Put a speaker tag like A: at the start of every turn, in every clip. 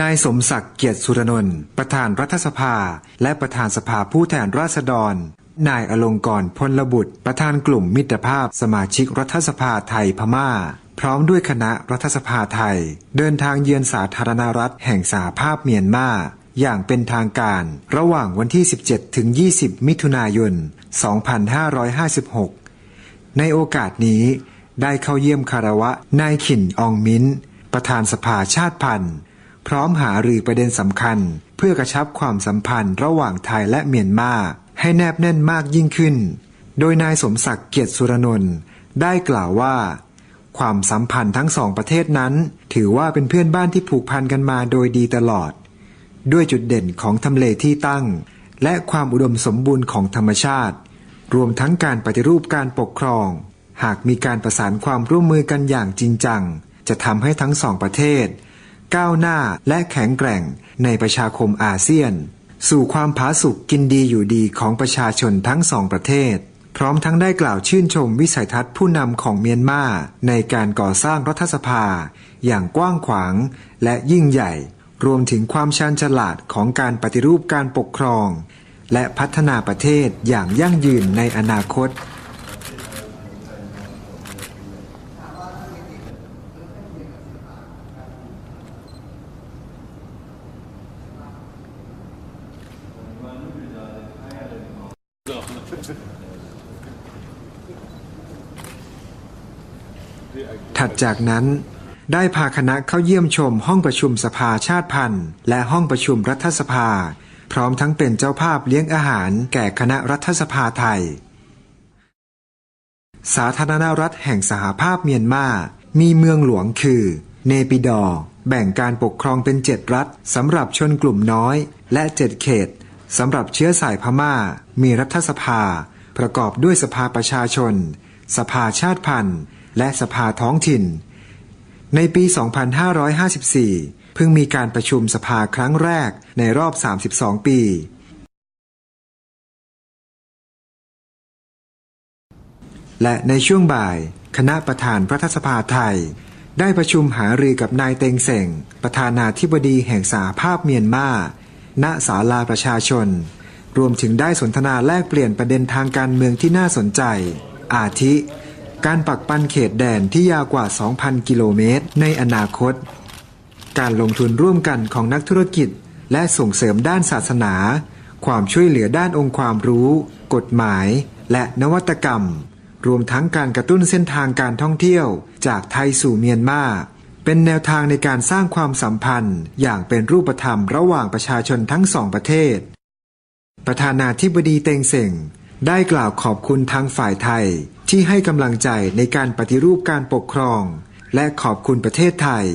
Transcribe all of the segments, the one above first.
A: นายสมศักดิ์เกียรติสุรนนท์ประธานรัฐสภา และประธานสภาผู้แทนราษฎร นายอลงกรพลบุตร ประธานกลุ่มมิตรภาพสมาชิกรัฐสภาไทยพม่า พร้อมด้วยคณะรัฐสภาไทย เดินทางเยือนสาธารณรัฐแห่งสหภาพเมียนมาอย่างเป็นทางการ ระหว่างวันที่ 17 ถึง 20 มิถุนายน 2556 ในโอกาสนี้ได้เข้าเยี่ยมคารวะนายขินอองมินประธานสภาชาติพันธุ์ พร้อมหารือประเด็นสำคัญ เพื่อกระชับความสัมพันธ์ระหว่างไทยและเมียนมาให้แนบแน่นมากยิ่งขึ้น โดยนายสมศักดิ์เกียรติสุรนนท์ได้กล่าวว่า ความสัมพันธ์ทั้งสองประเทศนั้น ถือว่าเป็นเพื่อนบ้านที่ผูกพันกันมาโดยดีตลอด ด้วยจุดเด่นของทำเลที่ตั้ง และความอุดมสมบูรณ์ของธรรมชาติ รวมทั้งการปฏิรูปการปกครอง หากมีการประสานความร่วมมือกันอย่างจริงจัง จะทำให้ทั้งสองประเทศ ก้าวหน้าและแข็งแกร่งในประชาคมอาเซียน สู่ความผาสุกกินดีอยู่ดีของประชาชนทั้งสองประเทศ พร้อมทั้งได้กล่าวชื่นชมวิสัยทัศน์ผู้นำของเมียนมาในการก่อสร้างรัฐสภา อย่างกว้างขวางและยิ่งใหญ่ รวมถึงความชาญฉลาดของการปฏิรูปการปกครอง และพัฒนาประเทศอย่างยั่งยืนในอนาคต ถัดจากนั้นได้พาคณะเข้าเยี่ยมชมห้องประชุมสภาชาติพันธุ์ และห้องประชุมรัฐสภา พร้อมทั้งเป็นเจ้าภาพเลี้ยงอาหารแก่คณะรัฐสภาไทย สาธารณรัฐแห่งสหภาพเมียนมา มีเมืองหลวงคือ เนปิดอ แบ่งการปกครองเป็นเจ็ดรัฐสำหรับชนกลุ่มน้อย และเจ็ดเขต สำหรับเชื้อสายพม่า มีรัฐสภา ประกอบด้วยสภาประชาชน สภาชาติพันธุ์ และสภาท้องถิ่น ในปี 2554 เพิ่งมีการประชุมสภาครั้งแรกในรอบ 32 ปี และในช่วงบ่าย คณะประธานรัฐสภาไทย ได้ประชุมหารือกับนายเต็งเส่ง ประธานาธิบดีแห่งสหภาพเมียนมา ณศาลาประชาชน รวมถึงได้สนทนาแลกเปลี่ยนประเด็นทางการเมืองที่น่าสนใจ อาทิ การปักปันเขตแดนที่ยาวกว่า 2,000 กิโลเมตร ในอนาคต การลงทุนร่วมกันของนักธุรกิจ และส่งเสริมด้านศาสนา ความช่วยเหลือด้านองค์ความรู้ กฎหมาย และนวัตกรรม รวมทั้งการกระตุ้นเส้นทางการท่องเที่ยว จากไทยสู่เมียนมา เป็นแนวทางในการสร้างความสัมพันธ์ อย่างเป็นรูปธรรมระหว่างประชาชนทั้งสองประเทศ ประธานาธิบดีเตงเส่งได้กล่าวขอบคุณทางฝ่ายไทยที่ให้กำลังใจในการปฏิรูปการปกครอง และขอบคุณประเทศไทย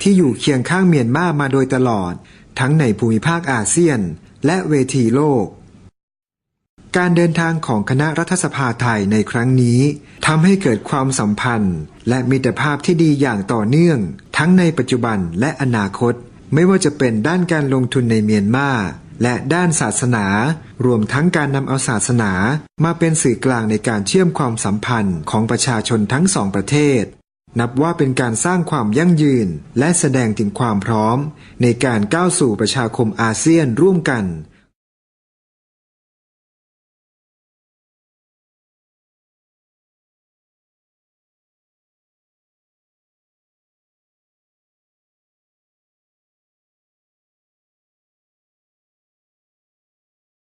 A: ที่อยู่เคียงข้างเมียนมามาโดยตลอด ทั้งในภูมิภาคอาเซียน และเวทีโลก การเดินทางของคณะรัฐสภาไทยในครั้งนี้ทำให้เกิดความสัมพันธ์ และมิตรภาพที่ดีอย่างต่อเนื่อง ทั้งในปัจจุบันและอนาคต ไม่ว่าจะเป็นด้านการลงทุนในเมียนมาและด้านศาสนา รวมทั้งการนำเอาศาสนา มาเป็นสื่อกลางในการเชื่อมความสัมพันธ์ของประชาชนทั้งสองประเทศ นับว่าเป็นการสร้างความยั่งยืน และแสดงถึงความพร้อม ในการก้าวสู่ประชาคมอาเซียนร่วมกัน